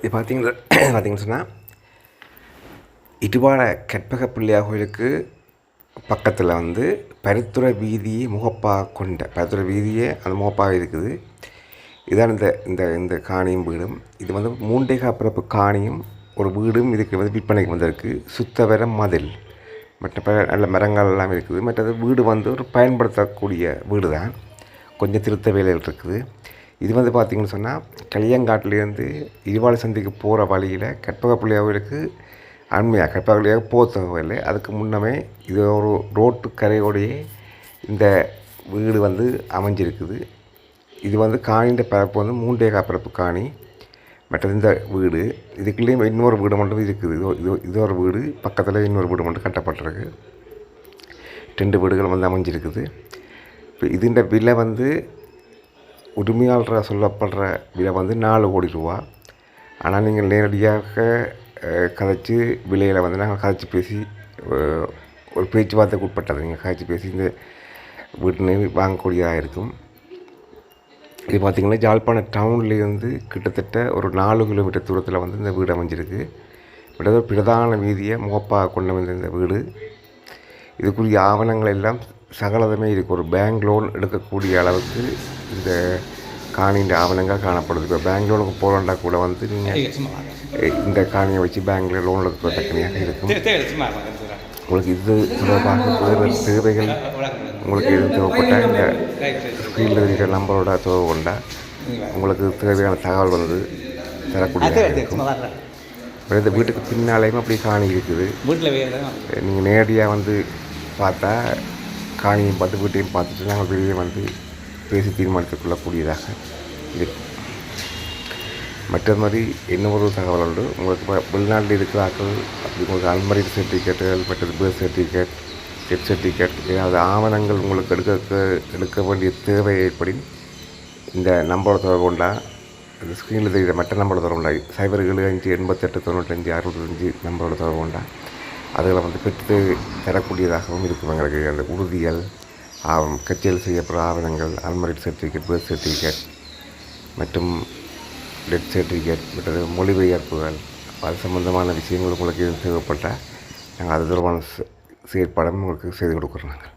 இது பார்த்தீங்கன்னா பார்த்தீங்கன்னு சொன்னால் இடுவாட கற்பக பிள்ளையா கோயிலுக்கு பக்கத்தில் வந்து பருத்துறை வீதியை முகப்பாக கொண்ட பருத்துறை வீதியே அந்த முகப்பாக இருக்குது. இதான் இந்த இந்த இந்த காணியும் வீடும். இது வந்து மூண்டேகா பிறப்பு காணியும் ஒரு வீடும் இதுக்கு வந்து விற்பனைக்கு வந்திருக்கு. சுத்தவர மதில். மற்ற ப நல்ல மரங்கள் எல்லாம் இருக்குது. மற்றது வீடு வந்து ஒரு பயன்படுத்தக்கூடிய வீடு தான் கொஞ்சம் திருத்த வேலைகள் இருக்குது. இது வந்து பார்த்திங்கன்னு சொன்னால் களியங்காட்டிலேருந்து இருவாள் சந்திக்கு போகிற வழியில் கற்பக பிள்ளையாவிற்கு அண்மையாக கற்பக பிள்ளையாக போத்த அதுக்கு முன்னமே இது ஒரு ரோட்டு கரையோடையே இந்த வீடு வந்து அமைஞ்சிருக்குது. இது வந்து காணின்ற பரப்பு வந்து மூன்றேகா பரப்பு காணி. மற்றது இந்த வீடு இதுக்குள்ளேயும் இன்னொரு வீடு மட்டும் இருக்குது. இது இது இது ஒரு வீடு பக்கத்தில் இன்னொரு வீடு மட்டும் கட்டப்பட்டிருக்கு. ரெண்டு வீடுகள் வந்து அமைஞ்சிருக்குது. இப்போ இதுன்ற விலை வந்து உரிமையாளராக சொல்லப்படுற விலை வந்து நாலு கோடி ரூபா. ஆனால் நீங்கள் நேரடியாக கதைச்சி கதைச்சு விலையில் வந்து நாங்கள் கதைச்சு பேசி ஒரு பேச்சுவார்த்தைக்கு உட்பட்டது. நீங்கள் கதைச்சு பேசி இந்த வீட்டினை வாங்கக்கூடியதாக இருக்கும். இது பார்த்திங்கன்னா ஜாழ்ப்பாண டவுன்லேருந்து கிட்டத்தட்ட ஒரு நாலு கிலோமீட்டர் தூரத்தில் வந்து இந்த வீடு அமைஞ்சிருக்கு. பிரதான வீதியை முகப்பாக கொண்டு வந்த இந்த வீடு. இதுக்குரிய ஆவணங்கள் எல்லாம் சகலதுமே இருக்குது ஒரு பேங்க் லோன் எடுக்கக்கூடிய அளவுக்கு இந்த காணின்ற ஆவணங்கள் காணப்படுது. இப்போ பேங்க் லோனுக்கு போகிறோண்டா கூட வந்து நீங்கள் இந்த காணியை வச்சு பேங்க்கில் லோன் இருக்கும். தேவை தேவை சும்மா வாங்க சொல்கிறேன் உங்களுக்கு இது தொடர்பாக வேறு தேவைகள் உங்களுக்கு எது தேவைப்பட்டால் இந்த ஸ்க்ரீனில் இருக்கிற நம்பரோட தொடர்பு கொண்டா உங்களுக்கு தேவையான தகவல் வந்து தரக்கூடிய இருக்கும். இந்த வீட்டுக்கு பின்னாலேயும் அப்படி காணி இருக்குது. நீங்கள் நேரடியாக வந்து பார்த்தா காணியும் பார்த்து வீட்டையும் பார்த்துட்டு நாங்கள் வெளியே வந்து பேசி தீர்மானித்துக் கொள்ளக்கூடியதாக இருக்கும் மற்ற மாதிரி இன்னொரு தகவல் உண்டு? உங்களுக்கு இப்போ வெளிநாட்டில் இருக்கிற ஆட்கள் அப்படி உங்களுக்கு அல்மரி சர்டிஃபிகேட்டுகள் மற்றது பேர்த் சர்டிஃபிகேட் டெத் சர்டிஃபிகேட் ஏதாவது ஆவணங்கள் உங்களுக்கு எடுக்க எடுக்க வேண்டிய தேவை ஏற்படின் இந்த நம்பரோட தொடர்பு கொண்டா இந்த ஸ்க்ரீனில் தெரிகிற மற்ற நம்பரோட தொடர்பு கொண்டா சைபர் ஏழு அஞ்சு எண்பத்தெட்டு தொண்ணூற்றஞ்சு அறுபத்தஞ்சு நம்பரோட தொடர்பு கொண்டா அதில் வந்து பெற்று தரக்கூடியதாகவும் இருக்கும் எங்களுக்கு. அந்த உறுதிகள் ஆவணம் கச்சேரி செய்யப்படும் ஆவணங்கள் அல்மரிட் சர்டிஃபிகேட் பேர்த் சர்டிஃபிகேட் மற்றும் டெத் சர்டிஃபிகேட் மற்றது மொழிபெயர்ப்புகள். அது சம்பந்தமான விஷயங்கள் உங்களுக்கு தேவைப்பட்டால் நாங்கள் அது தொடர்பான செயற்பாடும் உங்களுக்கு செய்து கொடுக்குறோம் நாங்கள்.